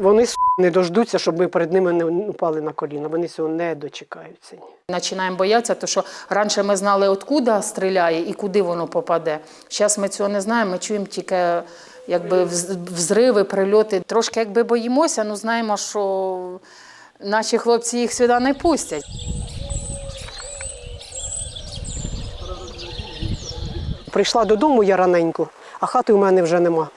Вони не дождуться, щоб ми перед ними не упали на коліна. Вони цього не дочекаються. Починаємо боятися, тому що раніше ми знали, откуда стріляє і куди воно попаде. Зараз ми цього не знаємо, ми чуємо тільки якби, вз- взриви, прильоти. Трошки якби боїмося, але знаємо, що наші хлопці їх сюди не пустять. Прийшла додому я раненько, а хати у мене вже нема.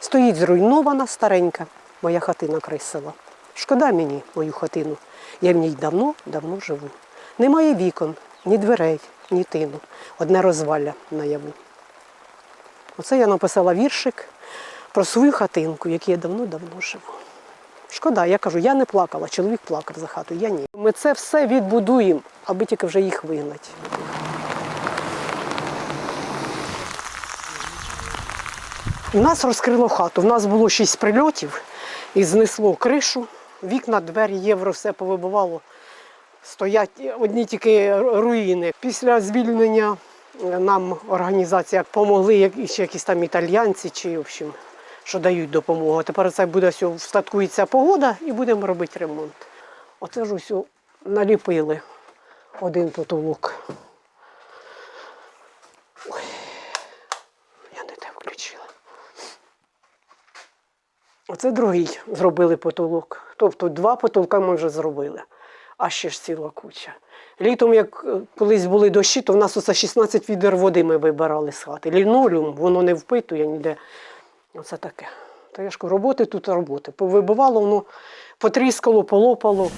Стоїть зруйнована старенька моя хатина край села. Шкода мені мою хатину. Я в ній давно, давно живу. Немає вікон, ні дверей, ні тину. Одне розвалля наяву. Оце я написала віршик про свою хатинку, в якій я давно-давно живу. Шкода, я кажу, я не плакала, чоловік плакав за хату, я ні. Ми це все відбудуємо, аби тільки вже їх вигнати. У нас розкрило хату. У нас було шість прильотів і знесло кришу, вікна, двері, євро, все повибивало. Стоять одні тільки руїни. Після звільнення е, нам організація допомогли, як ще якісь там італьянці, чи в общем, що дають допомогу. Тепер це буде все, встаткується погода і будемо робити ремонт. Оце ж усе наліпили один потолок. Ой, я не те включила. Оце другий зробили потолок. Тобто два потолка ми вже зробили, а ще ж ціла куча. Літом, як е, колись були дощі, то в нас оце 16 відер води ми вибирали з хати. Лінолеум, воно не впитує ніде. Оце таке. Кажу, роботи тут роботи. Повибивало воно, потріскало, полопало.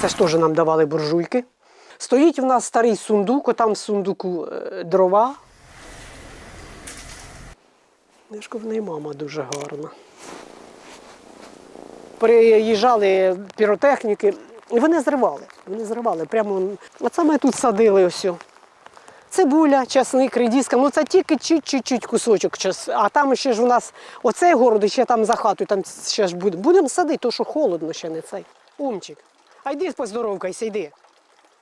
Це ж теж нам давали буржуйки. Стоїть в нас старий сундук, отам в сундуку е, дрова. Ж в неї мама дуже гарна. Приїжджали піротехніки, і вони зривали. Вони зривали. Прямо оце ми тут садили ось. Цибуля, часник, редиска. Ну це тільки чуть-чуть кусочок. А там ще ж у нас оцей город, ще там за хатою, там ще ж буде. Будемо садити, то що холодно ще не цей. Умчик. А йди поздоровкайся, йди.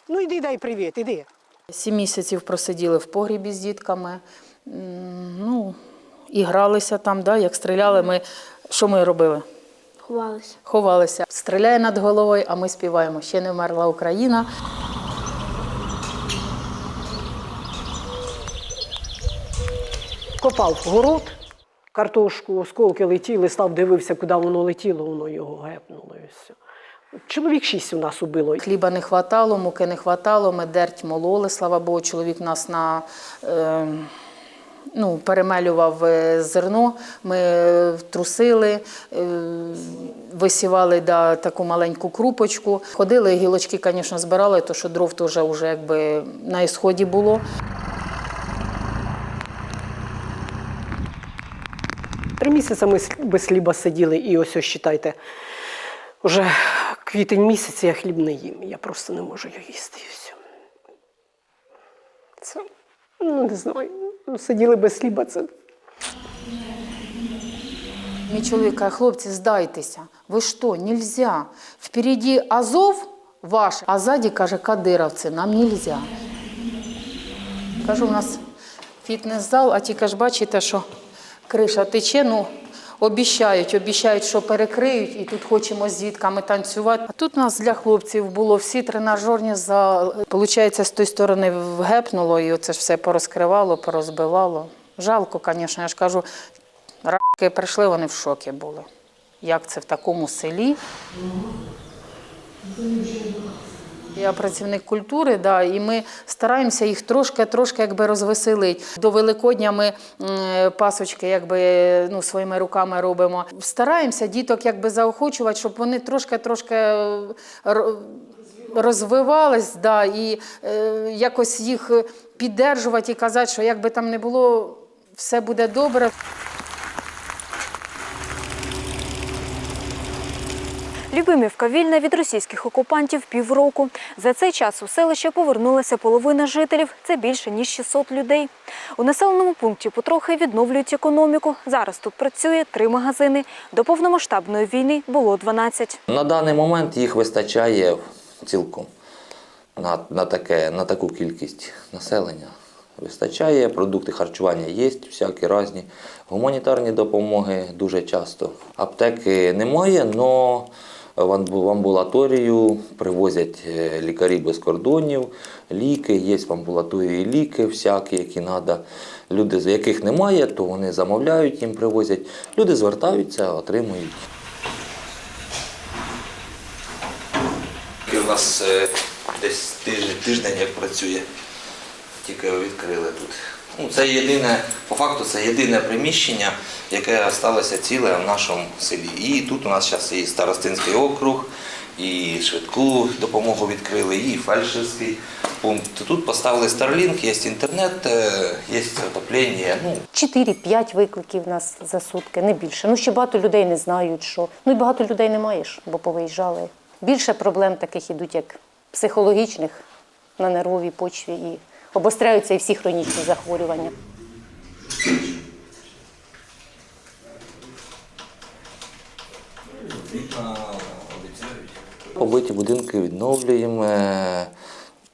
Ну йди, дай привіт, іди. Сім місяців просиділи в погрібі з дітками. Ну, і гралися там, да, як стріляли, ми що ми робили? Ховалися. Ховалися. Стріляє над головою, а ми співаємо. Ще не вмерла Україна. Копав город, картошку, осколки летіли, став дивився, куди воно летіло, воно його гепнуло і все. Чоловік шість у нас убило. Хліба не хватало, муки не хватало, ми дерть мололи. Слава Богу, чоловік нас на. Е, Ну, перемелював е, зерно, ми е, трусили, е, висівали да, таку маленьку крупочку. Ходили, гілочки, звісно, збирали, тому що дров теж вже якби на ісході було. Три місяці ми без хліба сиділи, і ось ось читайте. Уже квітень місяць я хліб не їм. Я просто не можу його їсти і все. Це, ну не знаю. Сиділи без хліба, це Мій чоловік каже, хлопці, здайтеся. Ви що, нельзя. Впереді Азов ваш, а ззаді, каже, кадировці, нам нельзя. Кажу, у нас фітнес-зал, а тільки ж бачите, що криша тече, ну, обіщають, обіщають, що перекриють, і тут хочемо з дітками танцювати. А тут у нас для хлопців було всі тренажерні зали. Получається, з тої сторони вгепнуло, і оце ж все порозкривало, порозбивало. Жалко, звісно, я ж кажу, Раки прийшли, вони в шокі були. Як це в такому селі? Я працівник культури, да, і ми стараємося їх трошки-трошки якби розвеселити. До Великодня ми пасочки якби, ну, своїми руками робимо. Стараємося діток якби заохочувати, щоб вони трошки-трошки е, розвивались, да, і е, якось їх піддержувати і казати, що як би там не було, все буде добре. Любимівка вільна від російських окупантів півроку. За цей час у селище повернулася половина жителів. Це більше ніж 600 людей. У населеному пункті потрохи відновлюють економіку. Зараз тут працює три магазини. До повномасштабної війни було 12. На даний момент їх вистачає цілком на, на, таке, на таку кількість населення. вистачає, продукти харчування є, всякі різні. Гуманітарні допомоги дуже часто. Аптеки немає, але в амбулаторію привозять е, лікарі без кордонів, ліки, є в амбулаторії ліки всякі, які треба. Люди, з яких немає, то вони замовляють, їм привозять. Люди звертаються, отримують. У нас е, десь тиждень, тиждень як працює, тільки його відкрили тут. Ну, це єдине, по факту, це єдине приміщення, яке залишилося ціле в нашому селі. І тут у нас зараз і старостинський округ, і швидку допомогу відкрили, і фельдшерський пункт. Тут поставили Starlink, є інтернет, е, є отоплення. Ну, 4-5 викликів в нас за сутки, не більше. Ну ще багато людей не знають, що. Ну і багато людей не маєш, бо повиїжджали. Більше проблем таких ідуть, як психологічних на нервовій почві і обостряються і всі хронічні захворювання. Побиті будинки відновлюємо.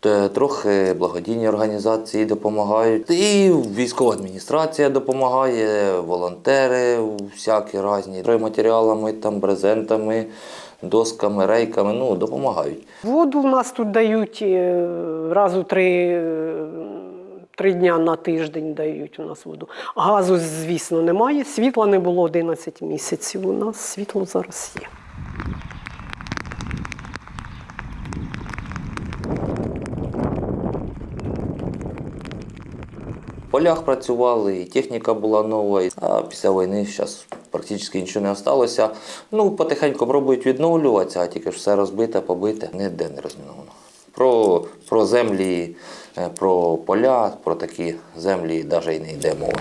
Е, Трохи благодійні організації допомагають. І військова адміністрація допомагає, волонтери всякі різні. Матеріалами, там, брезентами, досками, рейками, ну, допомагають. Воду в нас тут дають е, раз у три, е, три дня на тиждень дають у нас воду. Газу, звісно, немає. Світла не було 11 місяців. У нас світло зараз є. Полях працювали, і техніка була нова, а після війни зараз практично нічого не залишилося. Ну, потихеньку пробують відновлюватися, а тільки ж все розбите, побите, ніде не розміновано. Про, про землі, е, про поля, про такі землі навіть і не йде мови.